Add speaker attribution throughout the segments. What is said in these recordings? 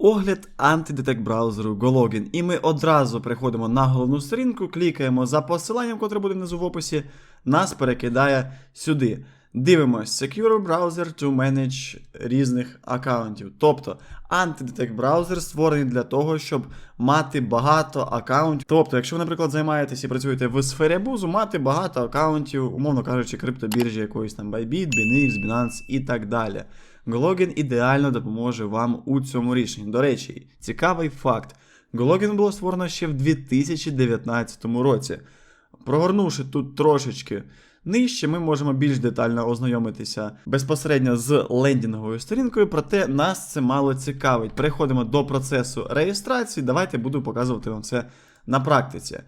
Speaker 1: Огляд антидетект браузеру GoLogin. І ми одразу переходимо на головну сторінку, клікаємо за посиланням, котре буде внизу в описі, нас перекидає сюди. Дивимось Secure Browser to manage різних аккаунтів. Тобто антидетект браузер створений для того, щоб мати багато аккаунтів. Тобто, якщо ви, наприклад, займаєтесь і працюєте в сфері абузу, мати багато аккаунтів, умовно кажучи, криптобіржі якоїсь там Bybit, BNX, Binance і так далі. Gologin ідеально допоможе вам у цьому рішенні. До речі, цікавий факт. Gologin було створено ще в 2019 році. Прогорнувши тут трошечки нижче, ми можемо більш детально ознайомитися безпосередньо з лендінговою сторінкою, проте нас це мало цікавить. Переходимо до процесу реєстрації. Давайте буду показувати вам це на практиці.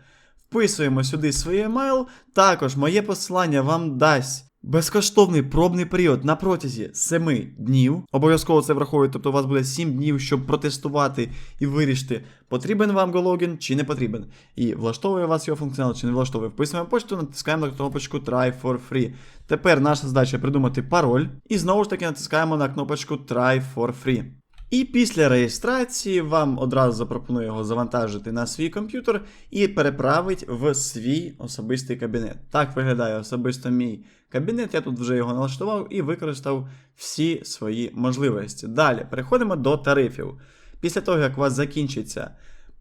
Speaker 1: Вписуємо сюди свій емейл. Також моє посилання вам дасть безкоштовний пробний період на протязі 7 днів. Обов'язково це враховують, тобто у вас буде 7 днів, щоб протестувати і вирішити, потрібен вам Гологін чи не потрібен. І влаштовує вас його функціонал чи не влаштовує. Вписуємо почту, натискаємо на кнопочку Try for Free. Тепер наша задача придумати пароль. І знову ж таки натискаємо на кнопочку Try for Free. І після реєстрації вам одразу запропоную його завантажити на свій комп'ютер і переправить в свій особистий кабінет. Так виглядає особисто мій кабінет. Я тут вже його налаштував і використав всі свої можливості. Далі переходимо до тарифів. Після того, як у вас закінчиться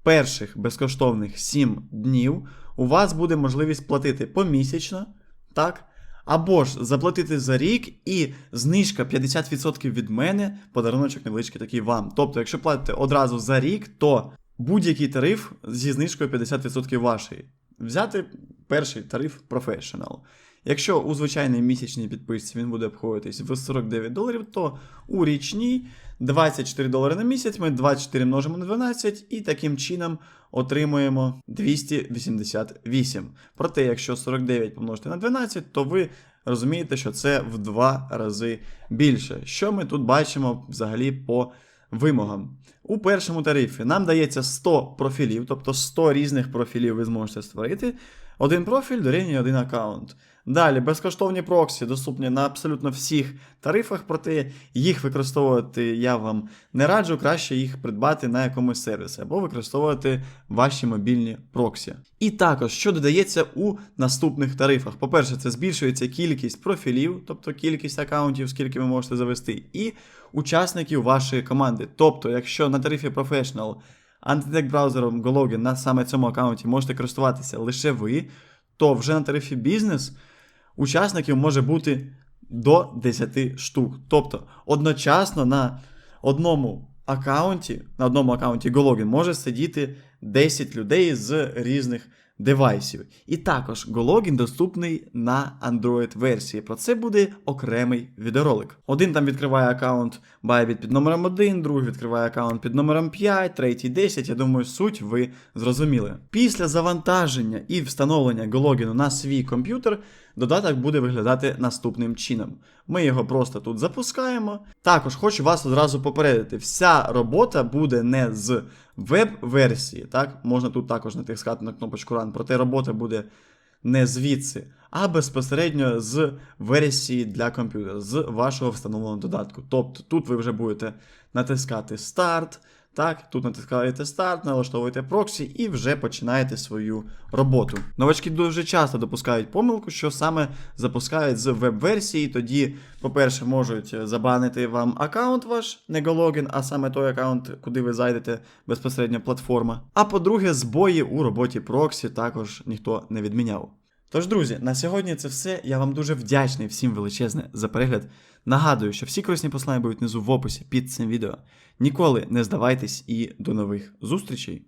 Speaker 1: перших безкоштовних 7 днів, у вас буде можливість платити помісячно, так? Або ж заплатити за рік і знижка 50% від мене, подаруночок невеличкий такий вам. Тобто, якщо платите одразу за рік, то будь-який тариф зі знижкою 50% вашої. Взяти перший тариф Professional. Якщо у звичайній місячній підписці він буде обходитись в 49 доларів, то у річній 24 долари на місяць ми 24 множимо на 12 і таким чином отримуємо 288. Проте, якщо 49 помножити на 12, то ви розумієте, що це в два рази більше. Що ми тут бачимо взагалі по вимогам? У першому тарифі нам дається 100 профілів, тобто 100 різних профілів ви зможете створити. Один профіль дорівнює один аккаунт. Далі, безкоштовні проксі доступні на абсолютно всіх тарифах, проте їх використовувати я вам не раджу, краще їх придбати на якомусь сервісі або використовувати ваші мобільні проксі. І також, що додається у наступних тарифах. По-перше, це збільшується кількість профілів, тобто кількість аккаунтів, скільки ви можете завести, і учасників вашої команди. Тобто, якщо на тарифі Professional антидек браузером Gologin на саме цьому аккаунті можете користуватися лише ви, то вже на тарифі бізнес учасників може бути до 10 штук. Тобто одночасно на одному аккаунті, на одному аккаунті Gologin може сидіти 10 людей з різних девайсів. І також Gologin доступний на Android-версії. Про це буде окремий відеоролик. Один там відкриває аккаунт Bybit під номером 1, другий відкриває аккаунт під номером 5, третій 10. Я думаю, суть ви зрозуміли. Після завантаження і встановлення Gologin на свій комп'ютер. Додаток буде виглядати наступним чином. Ми його просто тут запускаємо. Також хочу вас одразу попередити: вся робота буде не з веб-версії, так? Можна тут також натискати на кнопочку Run, проте робота буде не звідси, а безпосередньо з версії для комп'ютера, з вашого встановленого додатку. Тобто тут ви вже будете натискати Старт. Так, тут натискаєте старт, налаштовуєте проксі і вже починаєте свою роботу. Новачки дуже часто допускають помилку, що саме запускають з веб-версії. Тоді, по-перше, можуть забанити вам аккаунт ваш, не а саме той аккаунт, куди ви зайдете безпосередньо платформа. А по-друге, збої у роботі проксі також ніхто не відміняв. Тож, друзі, на сьогодні це все. Я вам дуже вдячний всім величезне за перегляд. Нагадую, що всі корисні послання будуть внизу в описі під цим відео. Ніколи не здавайтесь і до нових зустрічей!